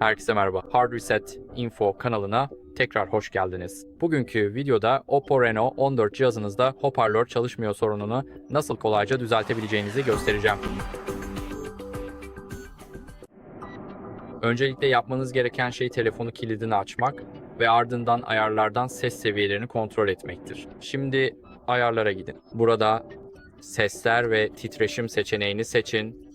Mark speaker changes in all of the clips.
Speaker 1: Herkese merhaba. Hard Reset Info kanalına tekrar hoş geldiniz. Bugünkü videoda Oppo Reno 14 cihazınızda hoparlör çalışmıyor sorununu nasıl kolayca düzeltebileceğinizi göstereceğim. Öncelikle yapmanız gereken şey telefonu kilidini açmak ve ardından ayarlardan ses seviyelerini kontrol etmektir. Şimdi ayarlara gidin. Burada sesler ve titreşim seçeneğini seçin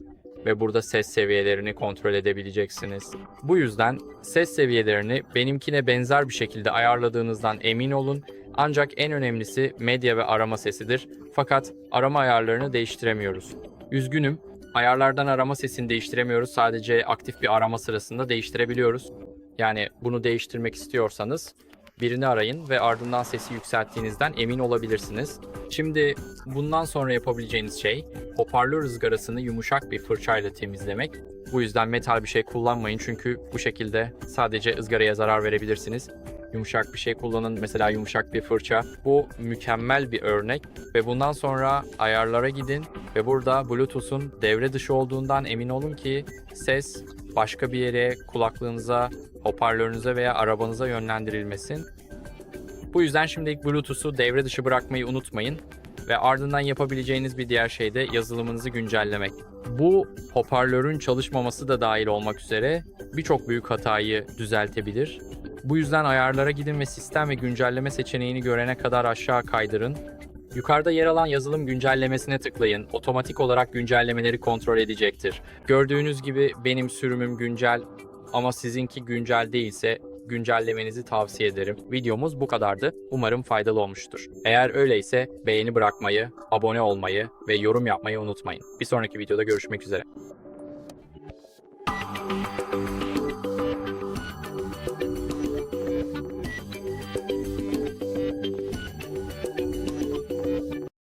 Speaker 1: ve burada ses seviyelerini kontrol edebileceksiniz. Bu yüzden ses seviyelerini benimkine benzer bir şekilde ayarladığınızdan emin olun. Ancak en önemlisi medya ve arama sesidir. Fakat arama ayarlarını değiştiremiyoruz. Üzgünüm, ayarlardan arama sesini değiştiremiyoruz. Sadece aktif bir arama sırasında değiştirebiliyoruz. Yani bunu değiştirmek istiyorsanız birini arayın ve ardından sesi yükselttiğinizden emin olabilirsiniz. Şimdi bundan sonra yapabileceğiniz şey hoparlör ızgarasını yumuşak bir fırçayla temizlemek. Bu yüzden metal bir şey kullanmayın çünkü bu şekilde sadece ızgaraya zarar verebilirsiniz. Yumuşak bir şey kullanın mesela yumuşak bir fırça. Bu mükemmel bir örnek ve bundan sonra ayarlara gidin ve burada Bluetooth'un devre dışı olduğundan emin olun ki ses başka bir yere kulaklığınıza, hoparlörünüze veya arabanıza yönlendirilmesin. Bu yüzden şimdilik Bluetooth'u devre dışı bırakmayı unutmayın ve ardından yapabileceğiniz bir diğer şey de yazılımınızı güncellemek. Bu hoparlörün çalışmaması da dahil olmak üzere birçok büyük hatayı düzeltebilir. Bu yüzden ayarlara gidin ve sistem ve güncelleme seçeneğini görene kadar aşağı kaydırın. Yukarıda yer alan yazılım güncellemesine tıklayın. Otomatik olarak güncellemeleri kontrol edecektir. Gördüğünüz gibi benim sürümüm güncel ama sizinki güncel değilse güncellemenizi tavsiye ederim. Videomuz bu kadardı. Umarım faydalı olmuştur. Eğer öyleyse beğeni bırakmayı, abone olmayı ve yorum yapmayı unutmayın. Bir sonraki videoda görüşmek üzere.